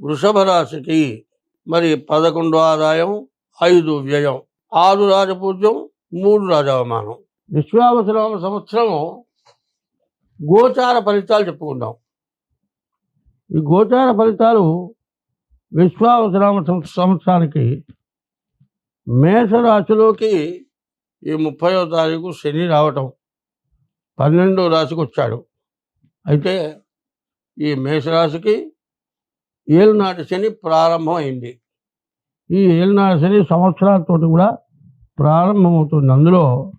వృషభ రాశికి మరి పదకొండు ఆదాయం ఐదు వ్యయం ఆరు రాజపూజ్యం మూడు రాజావమానం. విశ్వావసనామ సంవత్సరం గోచార ఫలితాలు చెప్పుకుందాం. ఈ గోచార ఫలితాలు విశ్వావసరామ సంవత్సరానికి మేషరాశిలోకి ఈ ముప్పయో తారీఖు శని రావటం పన్నెండో రాశికి వచ్చాడు అయితే ఈ మేషరాశికి ఏలునాటి శని ప్రారంభం అయింది ఈ ఏలునాటి శని సంవత్సరాలతో కూడా ప్రారంభమవుతుంది. అందులో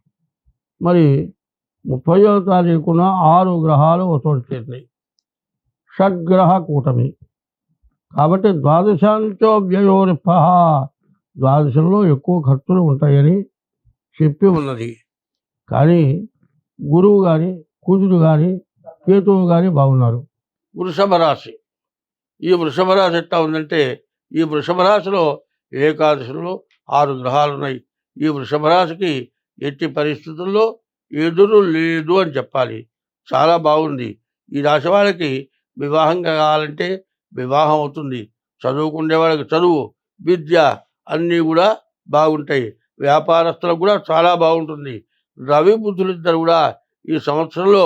మరి ముప్పయో తారీఖున ఆరు గ్రహాలు చోటు చేరినాయి షడ్గ్రహ కూటమి. కాబట్టి ద్వాదశాంతో వ్యయోరిప. ద్వాదశంలో ఎక్కువ ఖర్చులు ఉంటాయని చెప్పి ఉన్నది. కానీ గురువు కానీ కుజుడు కానీ కేతువు కానీ బాగున్నారు. వృషభ రాశి. ఈ వృషభ రాశి ఎట్లా ఉందంటే ఈ వృషభ రాశిలో ఏకాదశిలో ఆరు గ్రహాలు ఉన్నాయి ఈ వృషభ రాశికి ఎట్టి పరిస్థితుల్లో ఎదురు లేదు అని చెప్పాలి. చాలా బాగుంది. ఈ రాశి వాళ్ళకి వివాహం కావాలంటే వివాహం అవుతుంది. చదువుకునే వాళ్ళకి చదువు విద్య అన్నీ కూడా బాగుంటాయి. వ్యాపారస్తులకు కూడా చాలా బాగుంటుంది. రవి బుద్ధులిద్దరు కూడా ఈ సంవత్సరంలో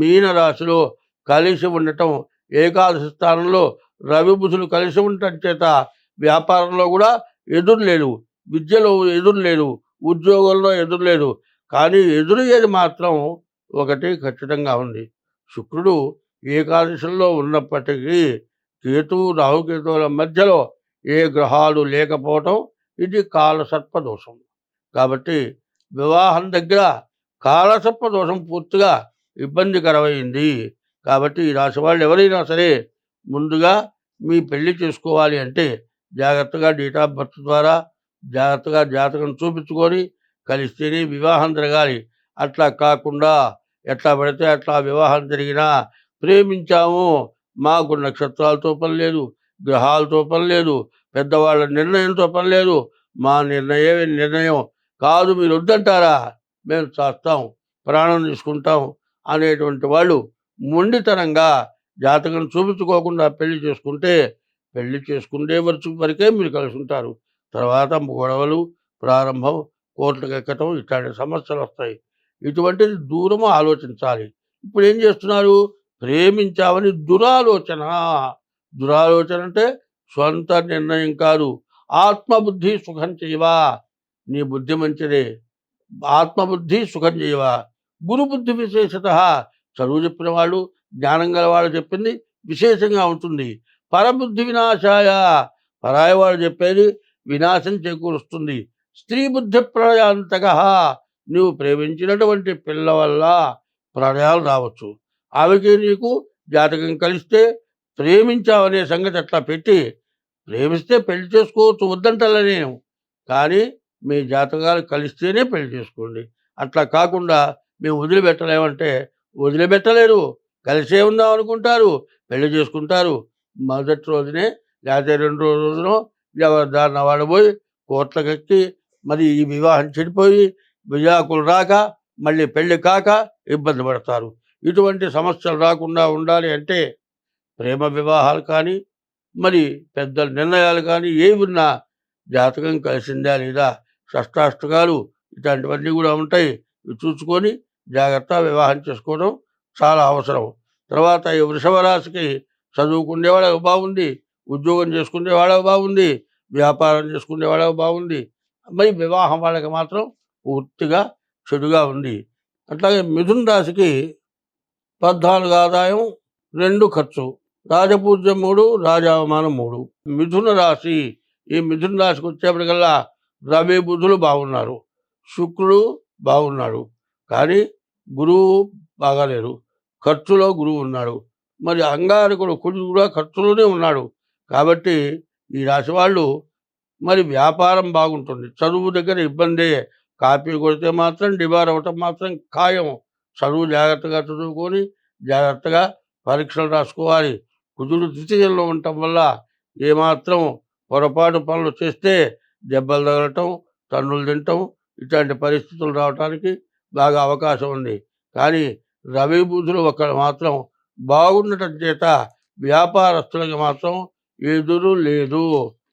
మీన రాశిలో కలిసి ఉండటం ఏకాదశి స్థానంలో రవి బుధులు కలిసి ఉండటం చేత వ్యాపారంలో కూడా ఎదురు లేదు విద్యలో ఎదురు లేదు ఉద్యోగంలో ఎదురు లేదు కానీ ఎదురయ్యేది మాత్రం ఒకటి ఖచ్చితంగా ఉంది. శుక్రుడు ఏకాదశిలో ఉన్నప్పటికీ కేతువు రాహుకేతువుల మధ్యలో ఏ గ్రహాలు లేకపోవటం ఇది కాలసర్ప దోషం. కాబట్టి వివాహం దగ్గర కాలసర్ప దోషం పూర్తిగా ఇబ్బందికరమైంది. కాబట్టి ఈ రాశి వాళ్ళు ఎవరైనా సరే ముందుగా మీ పెళ్ళి చేసుకోవాలి అంటే జాగ్రత్తగా డేట్ ఆఫ్ బర్త్ ద్వారా జాగ్రత్తగా జాతకం చూపించుకొని కలిస్తేనే వివాహం జరగాలి. అట్లా కాకుండా ఎట్లా పడితే అట్లా వివాహం జరిగినా ప్రేమించాము మాకు నక్షత్రాలతో పని లేదు గ్రహాలతో పని లేదు పెద్దవాళ్ళ నిర్ణయంతో పని లేదు మా నిర్ణయమే నిర్ణయం. కాదు మీరు వద్దంటారా? మేము చేస్తాం ప్రాణం తీసుకుంటాం అనేటువంటి వాళ్ళు మొండితనంగా జాతకం చూపించుకోకుండా పెళ్ళి చేసుకుంటే పెళ్ళి చేసుకుంటే వరకు వరకే మీరు కలిసి ఉంటారు. తర్వాత గొడవలు ప్రారంభం కోర్టుకు ఎక్కటం ఇట్లాంటి సమస్యలు వస్తాయి. ఇటువంటిది దూరము ఆలోచించాలి. ఇప్పుడు ఏం చేస్తున్నారు? ప్రేమించామని దురాలోచన. దురాలోచన అంటే సొంత నిర్ణయం కాదు. ఆత్మబుద్ధి సుఖం చేయవా? నీ బుద్ధి మంచిదే. ఆత్మబుద్ధి సుఖం చేయవా? గురుబుద్ధి విశేషత చదువు చెప్పిన వాళ్ళు జ్ఞానం గల వాళ్ళు చెప్పింది విశేషంగా ఉంటుంది. పరబుద్ధి వినాశాయ. పరాయి వాళ్ళు చెప్పేది వినాశం చేకూరుస్తుంది. స్త్రీ బుద్ధి ప్రళయాంతక. నువ్వు ప్రేమించినటువంటి పిల్ల వల్ల ప్రళయాలు రావచ్చు. ఆమెకి నీకు జాతకం కలిస్తే ప్రేమించావనే సంగతి అట్లా పెట్టి ప్రేమిస్తే పెళ్ళి చేసుకోవచ్చు వద్దంటలే నేను. కానీ మీ జాతకాలు కలిస్తేనే పెళ్ళి చేసుకోండి. అట్లా కాకుండా మేము వదిలిపెట్టలేమంటే వదిలిపెట్టలేరు. కలిసే ఉందాం అనుకుంటారు. పెళ్ళి చేసుకుంటారు. మొదటి రోజునే లేకపోతే రెండు రోజులో ఎవరి దారిన వాడు పోయి మరి ఈ వివాహం చెడిపోయి విజాకులు రాక మళ్ళీ పెళ్ళి కాక ఇబ్బంది పడతారు. ఇటువంటి సమస్యలు రాకుండా ఉండాలి అంటే ప్రేమ వివాహాలు కానీ మరి పెద్దల నిర్ణయాలు కానీ ఏవి ఉన్నా జాతకం కలిసిందా లేదా షష్టాష్టకాలు ఇట్లాంటివన్నీ కూడా ఉంటాయి. ఇవి చూసుకొని జాగ్రత్త వివాహం చేసుకోవడం చాలా అవసరం. తర్వాత ఈ వృషభ రాశికి చదువుకునే వాళ్ళకి బాగుంది ఉద్యోగం చేసుకునే వాళ్ళకి బాగుంది వ్యాపారం చేసుకునే వాళ్ళకి బాగుంది. మరి వివాహం వాళ్ళకి మాత్రం పూర్తిగా చెడుగా ఉంది. అట్లాగే మిథున్ రాశికి పద్నాలుగు ఆదాయం రెండు ఖర్చు రాజపూజ్యం మూడు రాజావమానం మూడు. మిథున రాశి ఈ మిథున రాశికి వచ్చేప్పటికల్లా రవి బుధులు బాగున్నారు శుక్రుడు బాగున్నాడు. కానీ గురువు బాగాలేరు ఖర్చులో గురువు ఉన్నాడు. మరి అంగారకుడు కుజుడు కూడా ఖర్చులోనే ఉన్నాడు. కాబట్టి ఈ రాశి వాళ్ళు మరి వ్యాపారం బాగుంటుంది. చదువు దగ్గర ఇబ్బందే. కాపీ కొడితే మాత్రం డిబార్ అవ్వటం మాత్రం ఖాయం. చదువు జాగ్రత్తగా చదువుకొని జాగ్రత్తగా పరీక్షలు రాసుకోవాలి. కుజుడు ద్వితీయంలో ఉండటం వల్ల ఏమాత్రం పొరపాటు పనులు చేస్తే దెబ్బలు తగలటం తన్నులు తినటం ఇట్లాంటి పరిస్థితులు రావడానికి బాగా అవకాశం ఉంది. కానీ రవి బుధులు ఒక్కడు మాత్రం బాగుండటం చేత వ్యాపారస్తులకి మాత్రం ఎదురు లేదు.